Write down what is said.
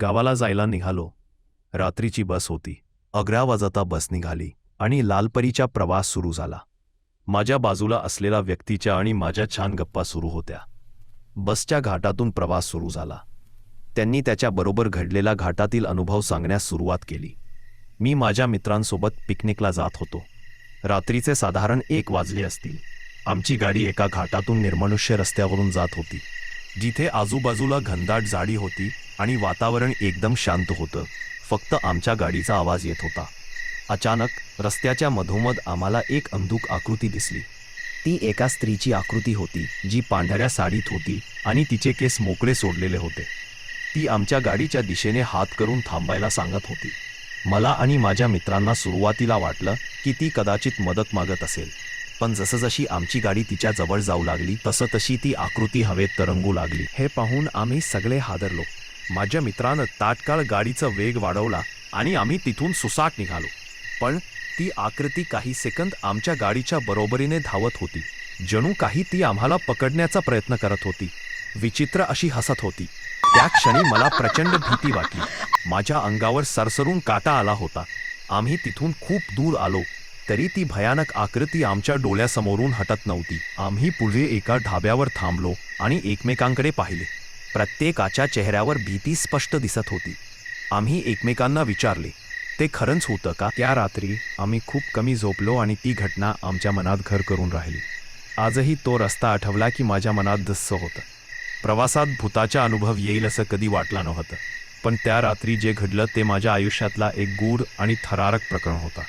गावाला जायला निघालो. रात्रीची बस होती. अकरा वाजता बस निघाली आणि लालपरीचा प्रवास सुरू झाला. माझ्या बाजूला असलेल्या व्यक्तीच्या आणि माझ्या छान गप्पा सुरू होत्या. बसच्या घाटातून प्रवास सुरू झाला. त्यांनी त्याच्याबरोबर घडलेला घाटातील अनुभव सांगण्यास सुरुवात केली. मी माझ्या मित्रांसोबत पिकनिकला जात होतो. रात्रीचे साधारण एक वाजले असतील. आमची गाडी एका घाटातून निर्मनुष्य रस्त्यावरून जात होती. जिथे आजूबाजूला घनदाट जाडी होती आणि वातावरण एकदम शांत होतं. फक्त आमच्या गाडीचा आवाज येत होता. अचानक रस्त्याच्या मधोमध आम्हाला एक अंधूक आकृती दिसली. ती एका स्त्रीची आकृती होती जी पांढऱ्या साडीत होती आणि तिचे केस मोकळे सोडलेले होते. ती आमच्या गाडीच्या दिशेने हात करून थांबायला सांगत होती. मला आणि माझ्या मित्रांना सुरुवातीला वाटलं की ती कदाचित मदत मागत असेल. पण जसजशी आमची गाडी तिच्या जवळ जाऊ लागली तसं तशी ती आकृती हवेत तरंगू लागली. हे पाहून आम्ही सगळे हादरलो. माझ्या मित्रानं तात्काळ गाडीचा वेग वाढवला आणि आम्ही तिथून सुसाट निघालो. पण ती आकृती काही सेकंद आमच्या गाडीच्या बरोबरीने धावत होती. जणू काही ती आम्हाला पकडण्याचा प्रयत्न करत होती. विचित्र अशी हसत होती. त्या क्षणी मला प्रचंड भीती वाटली. माझ्या अंगावर सरसरून काटा आला होता. आम्ही तिथून खूप दूर आलो. तरी ती भयानक आकृती आमच्या डोळ्यासमोरून हटत नव्हती. आम्ही पुढे एका ढाब्यावर थांबलो आणि एकमेकांकडे पाहिले. प्रत्येकाच्या चेहऱ्यावर भीती स्पष्ट दिसत होती. आम्ही एकमेकांना विचारले ते खरंच होतं का? त्या रात्री आम्ही खूप कमी झोपलो आणि ती घटना आमच्या मनात घर करून राहिली. आजही तो रस्ता आठवला की माझ्या मनात धस्स होतं. प्रवासात भूताचा अनुभव येईल असं कधी वाटला नव्हतं. पण त्या रात्री जे घडलं ते माझ्या आयुष्यातला एक गूढ आणि थरारक प्रकरण होता.